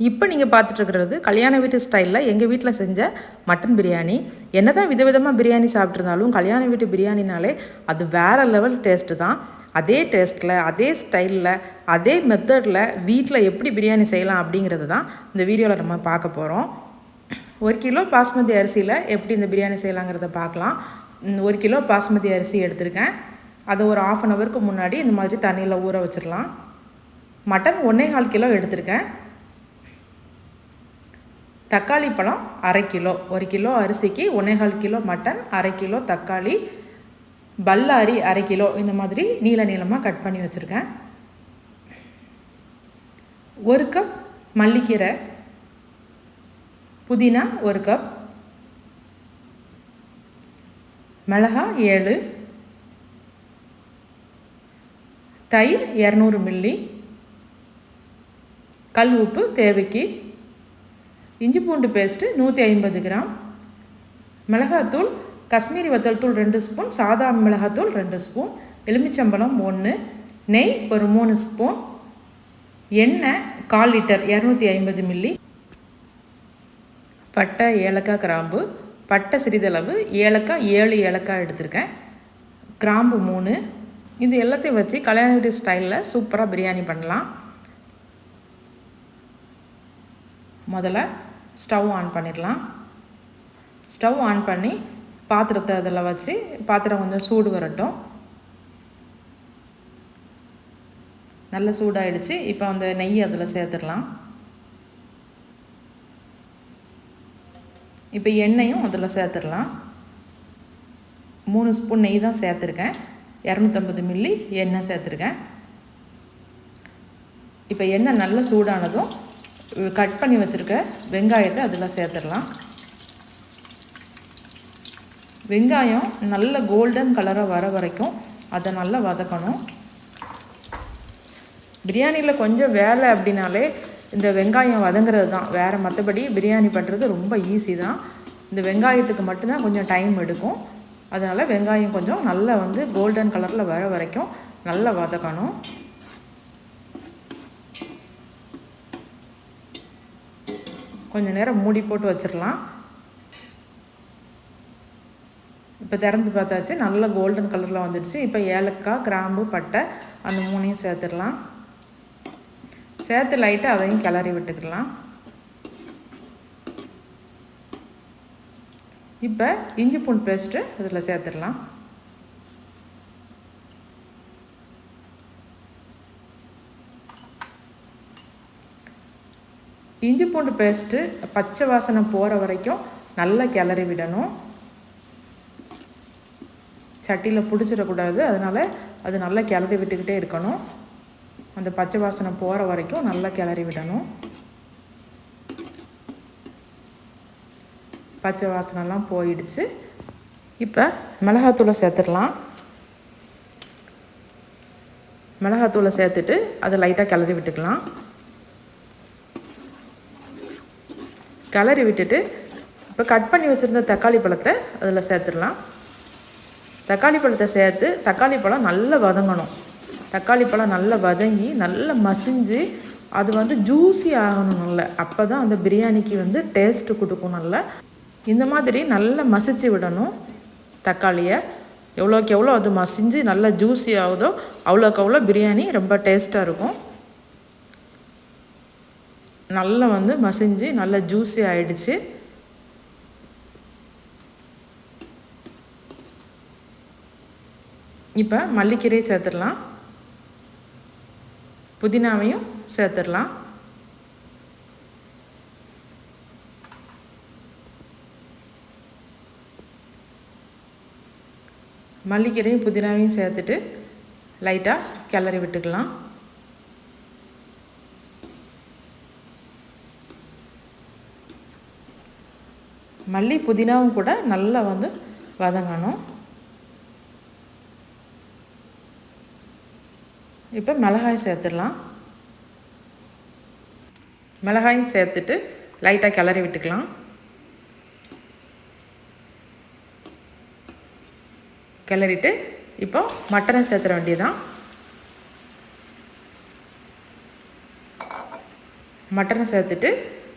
இப்போ நீங்கள் பார்த்துட்ருக்கிறது கல்யாண வீட்டு ஸ்டைலில் எங்கள் வீட்டில் செஞ்ச மட்டன் பிரியாணி. என்ன தான் விதவிதமாக பிரியாணி சாப்பிட்ருந்தாலும் கல்யாண வீட்டு பிரியாணினாலே அது வேறு லெவல் டேஸ்ட்டு தான். அதே டேஸ்ட்டில் அதே ஸ்டைலில் அதே மெத்தடில் வீட்டில் எப்படி பிரியாணி செய்யலாம் அப்படிங்கிறது தான் இந்த வீடியோவில் நம்ம பார்க்க போகிறோம் ஒரு கிலோ பாஸ்மதி அரிசியில் எப்படி இந்த பிரியாணி செய்யலாங்கிறத பார்க்கலாம். ஒரு கிலோ பாஸ்மதி அரிசி எடுத்திருக்கேன். அதை ஒரு ஆஃப் அன் ஹவருக்கு முன்னாடி இந்த மாதிரி தண்ணியில் ஊற வச்சிடலாம் மட்டன் ஒன்றே கால் கிலோ எடுத்திருக்கேன். தக்காளி பழம் அரை கிலோ ஒரு கிலோ அரிசிக்கு ஒன்றேகால் கிலோ மட்டன் அரை கிலோ தக்காளி பல்லாரி அரை கிலோ இந்த மாதிரி நீள நீளமாக கட் பண்ணி வச்சுருக்கேன். ஒரு கப் மல்லிக்கீரை புதினா ஒரு கப் மிளகா ஏழு தயிர் இரநூறு மில்லி கல் உப்பு தேவைக்கு இஞ்சி பூண்டு பேஸ்ட்டு நூற்றி ஐம்பது கிராம். மிளகாத்தூள் காஷ்மீரி வத்தல் தூள் ரெண்டு ஸ்பூன் சாதா மிளகாத்தூள் ரெண்டு ஸ்பூன் எலுமிச்சம்பழம் ஒன்று நெய் ஒரு மூணு ஸ்பூன் எண்ணெய் கால் லிட்டர் இரநூத்தி ஐம்பது மில்லி பட்டை ஏலக்காய் கிராம்பு பட்டை சிறிதளவு ஏலக்காய் ஏழு ஏலக்காய் எடுத்திருக்கேன். கிராம்பு மூணு. இது எல்லாத்தையும் வச்சு கல்யாண வீட்டு ஸ்டைலில் சூப்பராக பிரியாணி பண்ணலாம். முதல்ல ஸ்டவ் ஆன் பண்ணிடலாம். ஸ்டவ் ஆன் பண்ணி பாத்திரத்தை அதில் வச்சு பாத்திரம் கொஞ்சம் சூடு வரட்டும். நல்ல சூடாயிடுச்சு. இப்போ அந்த நெய் அதில் சேர்த்துடலாம். இப்போ எண்ணெயும் அதில் சேர்த்துடலாம். மூணு ஸ்பூன் நெய் தான் சேர்த்துருக்கேன். இரநூத்தம்பது மில்லி எண்ணெய் சேர்த்துருக்கேன். இப்போ எண்ணெய் நல்லா சூடானதும் கட் பண்ணி வச்சுருக்க வெங்காயத்தை அதில் சேர்த்துடலாம். வெங்காயம் நல்ல கோல்டன் கலராக வர வரைக்கும் அதை நல்லா வதக்கணும். பிரியாணியில் கொஞ்சம் வேலை அப்படின்னாலே இந்த வெங்காயம் வதங்குறது தான். வேறு மற்றபடி பிரியாணி பண்ணுறது ரொம்ப ஈஸி தான். இந்த வெங்காயத்துக்கு மட்டும்தான் கொஞ்சம் டைம் எடுக்கும். அதனால் வெங்காயம் கொஞ்சம் நல்லா வந்து கோல்டன் கலரில் வர வரைக்கும் நல்லா வதக்கணும். கொஞ்சம் நேரம் மூடி போட்டு வச்சிடலாம் இப்போ திறந்து பார்த்தாச்சு நல்ல கோல்டன் கலரில் வந்துடுச்சு. இப்போ ஏலக்காய் கிராம்பு பட்டை அந்த மூணையும் சேர்த்துடலாம். சேர்த்து லைட்டாக அதையும் கிளறி விட்டுக்கலாம் இப்போ இஞ்சி பூண்டு பேஸ்ட்டு இதில் சேர்த்துடலாம். இஞ்சி பூண்டு பேஸ்ட்டு பச்சை வாசனை போகிற வரைக்கும் நல்லா கிளறி விடணும். சட்டியில் பிடிச்சிடக்கூடாது. அதனால் அது நல்லா கிளறி விட்டுக்கிட்டே இருக்கணும். அந்த பச்சை வாசனை போகிற வரைக்கும் நல்லா கிளறி விடணும். பச்சை வாசனைலாம் போயிடுச்சு. இப்போ மிளகாத்தூளை சேர்த்துடலாம். மிளகாத்தூளை சேர்த்துட்டு அதை லைட்டாக கிளறி விட்டுக்கலாம். கிளறி விட்டுட்டு இப்போ கட் பண்ணி வச்சுருந்த தக்காளி பழத்தை அதில் சேர்த்துடலாம். தக்காளி பழத்தை சேர்த்து தக்காளி பழம் நல்லா வதங்கணும். தக்காளி பழம் நல்லா வதங்கி நல்லா மசிஞ்சு அது வந்து ஜூஸி ஆகணும் நல்லா. அப்போ தான் அந்த பிரியாணிக்கு வந்து டேஸ்ட்டு கொடுக்கும் நல்லா. இந்த மாதிரி நல்லா மசிச்சு விடணும் தக்காளியை. எவ்வளோக்கு எவ்வளோ அது மசிஞ்சு நல்லா ஜூஸி ஆகுதோ அவ்வளோக்கு அவ்வளோ பிரியாணி ரொம்ப டேஸ்ட்டாக இருக்கும். நல்லா வந்து மசிஞ்சு நல்லா ஜூஸி ஆயிடுச்சு. இப்போ மல்லிக்கீரையை சேர்த்துடலாம். புதினாவையும் சேர்த்துடலாம். மல்லிக்கீரையும் புதினாவையும் சேர்த்துட்டு லைட்டாக கிளறி விட்டுக்கலாம். மல்லி புதினாவும் கூட நல்லா வந்து வதங்கணும். இப்போ மிளகாய் சேர்த்துடலாம். மிளகாயும் சேர்த்துட்டு லைட்டாக கிளறி விட்டுக்கலாம். கிளறிட்டு இப்போ மட்டனை சேர்த்துற வேண்டியதான் மட்டனை சேர்த்துட்டு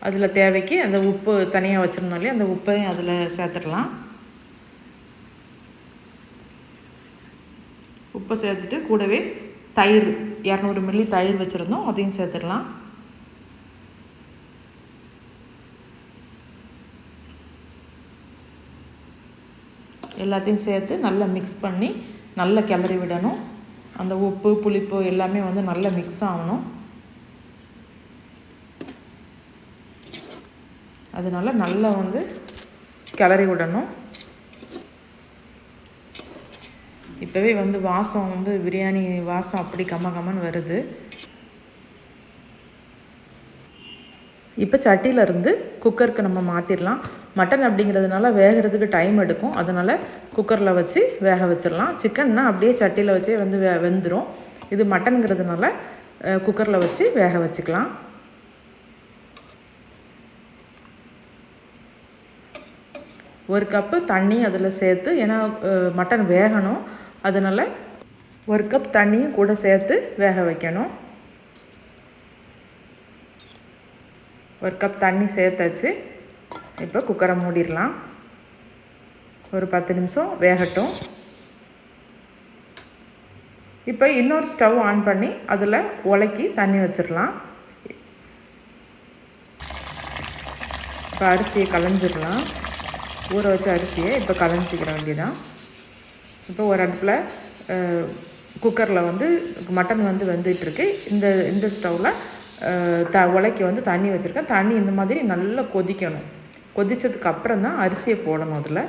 அதில் தேவைக்கு அந்த உப்பு தனியாக வச்சுருந்தோம் இல்லையா? அந்த உப்பையும் அதில் சேர்த்துடலாம். உப்பை சேர்த்துட்டு கூடவே தயிர் இரநூறு மில்லி தயிர் வச்சுருந்தோம். அதையும் சேர்த்துடலாம். எல்லாத்தையும் சேர்த்து நல்லா மிக்ஸ் பண்ணி நல்லா கிளறி விடணும். அந்த உப்பு புளிப்பு எல்லாமே வந்து நல்லா மிக்ஸ் ஆகணும். அதனால் நல்லா வந்து கிளறி விடணும். இப்போவே வந்து வாசம் வந்து பிரியாணி வாசம் அப்படி கம்ம கம்மன்னு வருது. இப்போ சட்டியிலேருந்து குக்கருக்கு நம்ம மாற்றிடலாம் மட்டன் அப்படிங்கிறதுனால வேகிறதுக்கு டைம் எடுக்கும். அதனால் குக்கரில் வச்சு வேக வச்சிடலாம் சிக்கன்னா அப்படியே சட்டியில் வச்சே வந்து வெ வெந்துடும் இது மட்டனுங்கிறதுனால குக்கரில் வச்சு வேக வச்சுக்கலாம். ஒரு கப்பு தண்ணி அதில் சேர்த்து ஏன்னா மட்டன் வேகணும். அதனால் ஒரு கப் தண்ணியும் கூட சேர்த்து வேக வைக்கணும். ஒரு கப் தண்ணி சேர்த்தாச்சு. இப்போ குக்கரை மூடிடலாம். ஒரு பத்து நிமிஷம் வேகட்டும். இப்போ இன்னொரு ஸ்டவ் ஆன் பண்ணி அதில் உலக்கி தண்ணி வச்சிடலாம். இப்போ அரிசியை கலைஞ்சிடலாம். ஊற வச்ச அரிசியை இப்போ களைஞ்சிக்கிற வேண்டியதான் இப்போ ஒரு அடுப்பில் குக்கரில் வந்து மட்டன் வந்து வெந்துட்டுருக்கு. இந்த இந்த ஸ்டவ்வில் த உலைக்கு வந்து தண்ணி வச்சுருக்கேன். தண்ணி இந்த மாதிரி நல்லா கொதிக்கணும். கொதித்ததுக்கு அப்புறம் தான் அரிசியை போடணும் அதில்.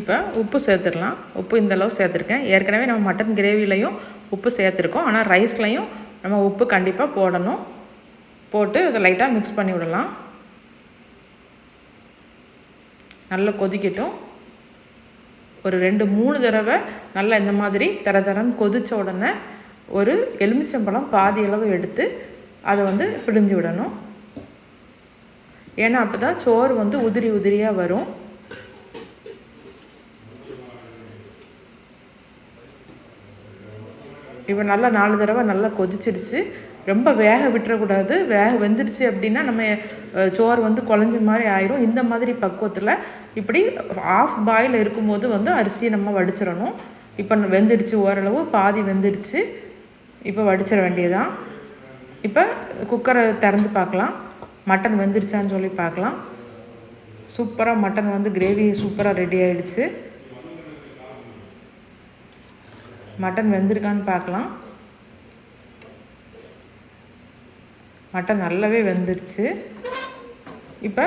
இப்போ உப்பு சேர்த்துடலாம். உப்பு இந்தளவு சேர்த்துருக்கேன். ஏற்கனவே நம்ம மட்டன் கிரேவிலையும் உப்பு சேர்த்துருக்கோம். ஆனால் ரைஸ்லையும் நம்ம உப்பு கண்டிப்பாக போடணும். போட்டு அதை லைட்டாக மிக்ஸ் பண்ணி விடலாம். நல்லா கொதிக்கட்டும். ஒரு ரெண்டு மூணு தடவை நல்லா இந்த மாதிரி தர தரன்னு கொதித்த உடனே ஒரு எலுமிச்சம்பழம் பாதி அளவு எடுத்து அதை வந்து பிழிஞ்சு விடணும். ஏன்னா அப்போ தான் சோறு வந்து உதிரி உதிரியாக வரும். இப்போ நல்லா நாலு தடவை நல்லா கொதிச்சிடுச்சு ரொம்ப வேக விட்டுறக்கூடாது. வேக வெந்துடுச்சு அப்படின்னா நம்ம சோறு வந்து குழஞ்ச மாதிரி ஆயிரும். இந்த மாதிரி பக்குவத்தில் இப்படி ஆஃப் பாயில் இருக்கும்போது வந்து அரிசியை நம்ம வடிச்சிடணும். இப்போ வெந்துடுச்சு ஓரளவு. பாதி வெந்துடுச்சு. இப்போ வடிச்சிட வேண்டியதான் இப்போ குக்கரை திறந்து பார்க்கலாம். மட்டன் வெந்துருச்சான்னு சொல்லி பார்க்கலாம். சூப்பராக மட்டன் வந்து கிரேவி சூப்பராக ரெடி ஆகிடுச்சு மட்டன் வெந்திருக்கான்னு பார்க்கலாம். மட்டன் நல்லாவே வெந்துருச்சு இப்போ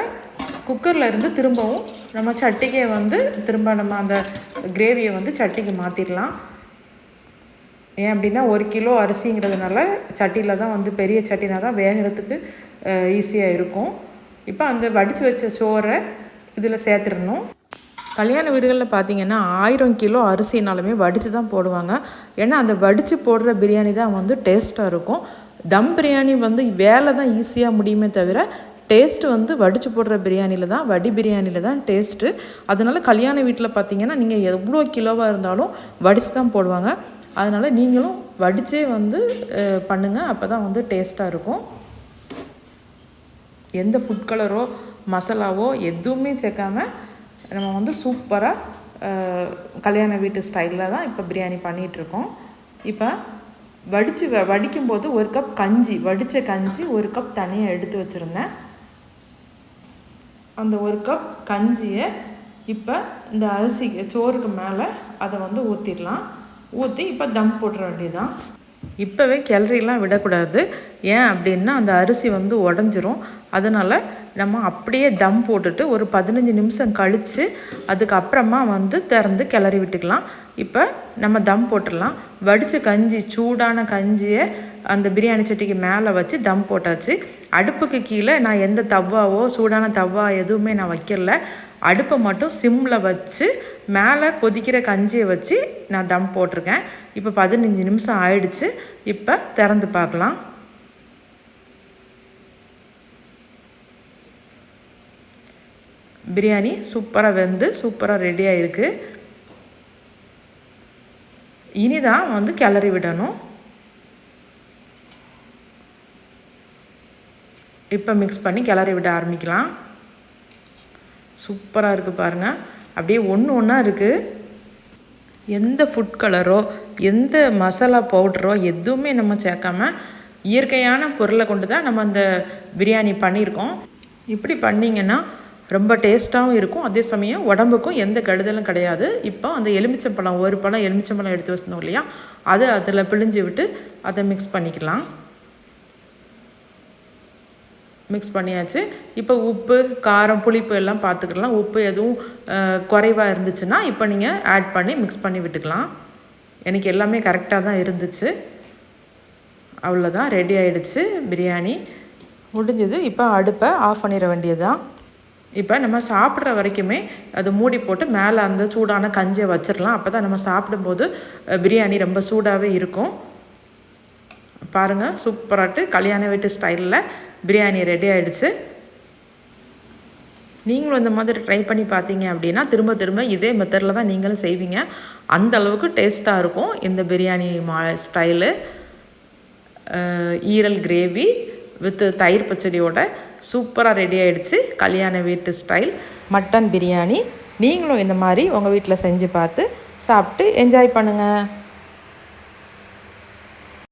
குக்கரில் இருந்து திரும்பவும் நம்ம சட்டிக்கை வந்து திரும்ப நம்ம அந்த கிரேவியை வந்து சட்டிக்கு மாற்றிடலாம் ஏன் அப்படின்னா ஒரு கிலோ அரிசிங்கிறதுனால சட்டியில் தான் வந்து பெரிய சட்டினா தான் வேகிறதுக்கு ஈஸியாக இருக்கும். இப்போ அந்த வடித்து வச்ச சோறை இதில் சேர்த்துடணும். கல்யாண வீடுகளில் பார்த்தீங்கன்னா ஆயிரம் கிலோ அரிசினாலுமே வடித்து தான் போடுவாங்க. ஏன்னா அந்த வடித்து போடுற பிரியாணி தான் வந்து டேஸ்ட்டாக இருக்கும். தம் பிரியாணி வந்து வேலை தான் ஈஸியாக முடியுமே தவிர டேஸ்ட்டு வந்து வடித்து போடுற பிரியாணியில் தான் வடி பிரியாணியில் தான் டேஸ்ட்டு அதனால் கல்யாண வீட்டில் பார்த்தீங்கன்னா நீங்கள் எவ்வளோ கிலோவாக இருந்தாலும் வடித்து தான் போடுவாங்க. அதனால் நீங்களும் வடித்தே வந்து பண்ணுங்கள் அப்போ தான் வந்து டேஸ்ட்டாக இருக்கும். எந்த ஃபுட் கலரோ மசாலாவோ எதுவுமே சேர்க்காம நம்ம வந்து சூப்பராக கல்யாண வீட்டு ஸ்டைலில் தான் இப்போ பிரியாணி பண்ணிகிட்ருக்கோம் இப்போ வடித்து வ வடிக்கும்போது ஒரு கப் கஞ்சி வடித்த கஞ்சி ஒரு கப் தனியாக எடுத்து வச்சுருந்தேன். அந்த ஒரு கப் கஞ்சியை இப்போ இந்த அரிசி சோறுக்கு மேலே அதை வந்து ஊற்றிடலாம் ஊற்றி இப்போ தம் போட்டுற வேண்டியதுதான். இப்போவே கிளறிலாம் விடக்கூடாது. ஏன் அப்படின்னா அந்த அரிசி வந்து உடஞ்சிரும். அதனால் நம்ம அப்படியே தம் போட்டுட்டு ஒரு பதினஞ்சு நிமிஷம் கழித்து அதுக்கப்புறமா வந்து திறந்து கிளறி விட்டுக்கலாம். இப்போ நம்ம தம் போட்டுடலாம். வடித்த கஞ்சி சூடான கஞ்சியை அந்த பிரியாணி சட்டிக்கு மேலே வச்சு தம் போட்டாச்சு. அடுப்புக்கு கீழே நான் எந்த தவாவோ சூடான தவா எதுவுமே நான் வைக்கல. அடுப்பை மட்டும் சிம்மில் வச்சு மேலே கொதிக்கிற கஞ்சியை வச்சு நான் தம் போட்டிருக்கேன். இப்போ பதினஞ்சு நிமிஷம் ஆயிடுச்சு. இப்போ திறந்து பார்க்கலாம். பிரியாணி சூப்பராக வெந்து சூப்பராக ரெடியாக இருக்குது இனி தான் வந்து கிளறி விடணும். இப்போ மிக்ஸ் பண்ணி கிளறி விட ஆரம்பிக்கலாம். சூப்பராக இருக்குது பாருங்கள் அப்படியே ஒன்று ஒன்றா இருக்குது எந்த ஃபுட் கலரோ எந்த மசாலா பவுடரோ எதுவுமே நம்ம சேர்க்காம இயற்கையான பொருளை கொண்டு தான் நம்ம அந்த பிரியாணி பண்ணியிருக்கோம். இப்படி பண்ணிங்கன்னா ரொம்ப டேஸ்ட்டாகவும் இருக்கும். அதே சமயம் உடம்புக்கும் எந்த கெடுதலும் கிடையாது. இப்போ அந்த எலுமிச்சம்பழம் ஒரு பழம் எலுமிச்சம்பழம் எடுத்து வச்சிருந்தோம் இல்லையா? அதை அதில் பிழிஞ்சு விட்டு அதை மிக்ஸ் பண்ணிக்கலாம். மிக்ஸ் பண்ணியாச்சு. இப்போ உப்பு காரம் புளிப்பு எல்லாம் பார்த்துக்கலாம் உப்பு எதுவும் குறைவாக இருந்துச்சுன்னா இப்போ நீங்கள் ஆட் பண்ணி மிக்ஸ் பண்ணி விட்டுக்கலாம். எனக்கு எல்லாமே கரெக்டாக தான் இருந்துச்சு. அவ்வளோதான் ரெடி ஆகிடுச்சு பிரியாணி முடிஞ்சது. இப்போ அடுப்பை ஆஃப் பண்ணிட வேண்டியது தான் இப்போ நம்ம சாப்பிட்ற வரைக்குமே அது மூடி போட்டு மேலே அந்த சூடான கஞ்சியை வச்சிடலாம் அப்போ தான் நம்ம சாப்பிடும்போது பிரியாணி ரொம்ப சூடாகவே இருக்கும். பாருங்கள் சூப்பராட்டு கல்யாண வீட்டு ஸ்டைலில் பிரியாணி ரெடி ஆகிடுச்சு நீங்களும் இந்த மாதிரி ட்ரை பண்ணி பார்த்தீங்க அப்படின்னா திரும்ப திரும்ப இதே மெத்தடில் தான் நீங்களும் செய்வீங்க. அந்த அளவுக்கு டேஸ்ட்டாக இருக்கும் இந்த பிரியாணி மா ஸ்டைலு ஈரல் கிரேவி வித்து தயிர் பச்சடியோட சூப்பராக ரெடி ஆகிடுச்சு கல்யாண வீட்டு ஸ்டைல் மட்டன் பிரியாணி. நீங்களும் இந்த மாதிரி உங்கள் வீட்டில் செஞ்சு பார்த்து சாப்பிட்டு என்ஜாய் பண்ணுங்கள்